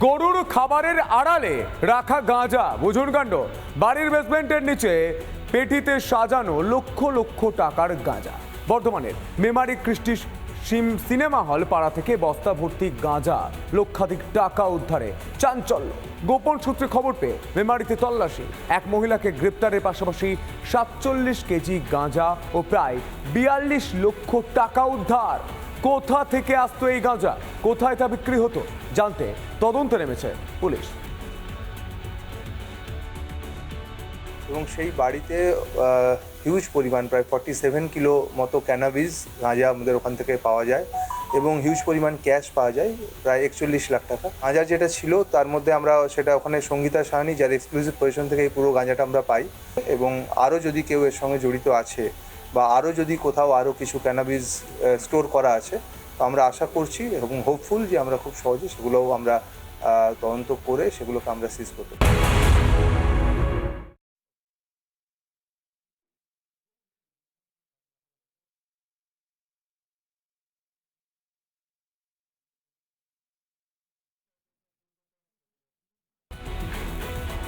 গরুর খাবারের আড়ালে রাখা গাঁজা। বুঝুন কাণ্ড, বাড়ির বেসমেন্টের নিচে পেটিতে সাজানো লক্ষ লক্ষ টাকার গাঁজা। বর্ধমানের মেমারি কৃষ্টি সিনেমা হল পাড়া থেকে বস্তা ভর্তি গাঁজা লক্ষাধিক টাকা উদ্ধারে। চাঞ্চল্য, গোপন সূত্রে খবর পেয়ে মেমারিতে তল্লাশি। এক মহিলাকে গ্রেপ্তারের পাশাপাশি সাতচল্লিশ কেজি গাঁজা ও প্রায় বিয়াল্লিশ লক্ষ টাকা উদ্ধার। কোথা থেকে আসতো এই গাঁজা? কোথায় তা বিক্রি হতো? জানতে তদন্তে নেমেছে পুলিশ। এবং সেই বাড়িতে হিউজ পরিমাণ, প্রায় ফর্টি সেভেন কিলো মতো ক্যানাবিস গাঁজা আমাদের ওখান থেকে পাওয়া যায় এবং হিউজ পরিমাণ ক্যাশ পাওয়া যায়, প্রায় একচল্লিশ লাখ টাকা। গাঁজা যেটা ছিল, তার মধ্যে আমরা সেটা ওখানে সঙ্গীতা সাহানি, যার এক্সক্লুসিভ পজিশন থেকে এই পুরো গাঁজাটা আমরা পাই এবং আরও যদি কেউ এর সঙ্গে জড়িত আছে বা আরও যদি কোথাও আরও কিছু ক্যানাবিস স্টোর করা আছে তো আমরা আশা করছি এবং হোপফুল যে আমরা খুব সহজে সেগুলোও আমরা তদন্ত করে সেগুলোকে আমরা সিজ করতে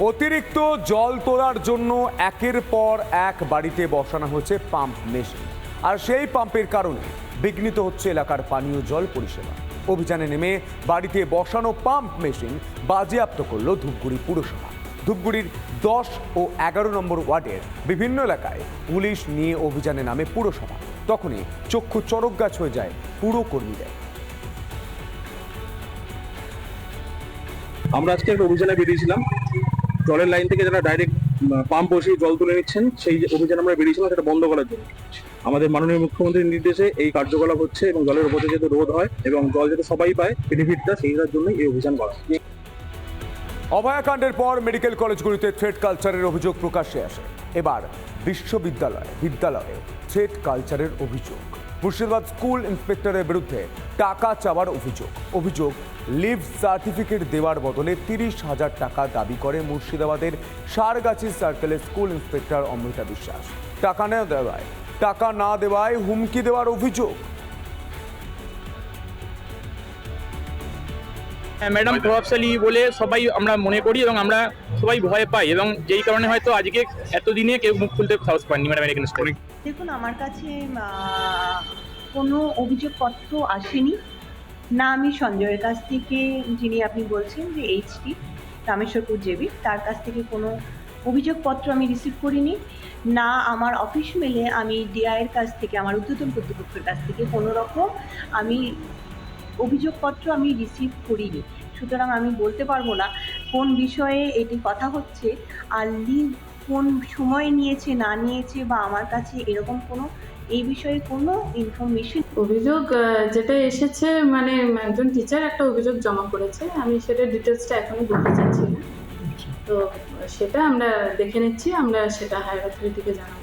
অতিরিক্ত জল তোলার জন্য একের পর এক বাড়িতে বসানো হচ্ছে পাম্প মেশিন আর সেই পাম্পের কারণে বিঘ্নিত হচ্ছে এলাকার পানীয় জল পরিষেবা। অভিযানে নেমে বাড়িতে বসানো পাম্প মেশিন বাজেয়াপ্ত করল ধূপগুড়ি পুরসভা। ধূপগুড়ির দশ ও এগারো নম্বর ওয়ার্ডের বিভিন্ন এলাকায় পুলিশ নিয়ে অভিযানে নামে পুরসভা। তখনই চক্ষু চরক গাছ হয়ে যায় পুরো কর্মীদের। আমরা আজকে একটা অভিযানে বেরিয়েছিলাম। জলের লাইন থেকে যারা ডাইরেক্ট পাম্প বসিয়ে জল তুলে নিচ্ছেন, সেই যে অভিযান আমরা বেরিয়েছিলাম সেটা বন্ধ করার জন্য। আমাদের মাননীয় মুখ্যমন্ত্রীর নির্দেশে এই কার্যকলাপ হচ্ছে এবং জলের উপর যাতে রোধ হয় এবং জল যাতে সবাই পায় বেনিফিটটা সেইটার জন্যই এই অভিযান করা অভয়াকাণ্ডের পর মেডিকেল কলেজগুলিতে থ্রেড কালচারের অভিযোগ প্রকাশ্যে আসে। এবার বিশ্ববিদ্যালয়, বিদ্যালয়ে থ্রেড কালচারের অভিযোগ। মুর্শিদাবাদ স্কুল ইন্সপেক্টরের বিরুদ্ধে টাকা চাওয়ার অভিযোগ। অভিযোগ, লিভ সার্টিফিকেট দেওয়ার বদলে তিরিশ হাজার টাকা দাবি করে মুর্শিদাবাদের সারগাছি সার্কেলের স্কুল ইন্সপেক্টর অমৃতা বিশ্বাস। টাকা না দেওয়ায়, টাকা না দেওয়ায় হুমকি দেওয়ার অভিযোগ। ম্যাডাম প্রভাবশালী বলে সবাই আমরা মনে করি এবং আমরা সবাই ভয় পাই এবং যেই কারণে হয়তো আজকে এতদিনে কেউ মুখ খুলতে সাহস পাননি ম্যাডাম দেখুন, আমার কাছে কোনো অভিযোগপত্র আসেনি। না আমি সঞ্জয়ের কাছ থেকে, যিনি আপনি বলছেন যে এইচটি রামেশ্বরপুর জেবি, তার কাছ থেকে কোনো অভিযোগপত্র আমি রিসিভ করিনি। না আমার অফিস মেলে আমি ডিআইয়ের কাছ থেকে, আমার ঊর্ধ্বতন কর্তৃপক্ষের কাছ থেকে কোনো রকম আমি অভিযোগপত্র আমি রিসিভ করিনি। সুতরাং আমি বলতে পারব না কোন বিষয়ে এটি কথা হচ্ছে আর লিভ কোন সময় নিয়েছে না নিয়েছে বা আমার কাছে এরকম কোনো এই বিষয়ে কোনো ইনফরমেশন অভিযোগ যেটা এসেছে মানে একজন টিচার একটা অভিযোগ জমা করেছে আমি সেটা ডিটেলসটা এখনই বলতে চাচ্ছি না। তো সেটা আমরা দেখে নিচ্ছি আমরা সেটা হায়ার অথরিটিকে জানাব।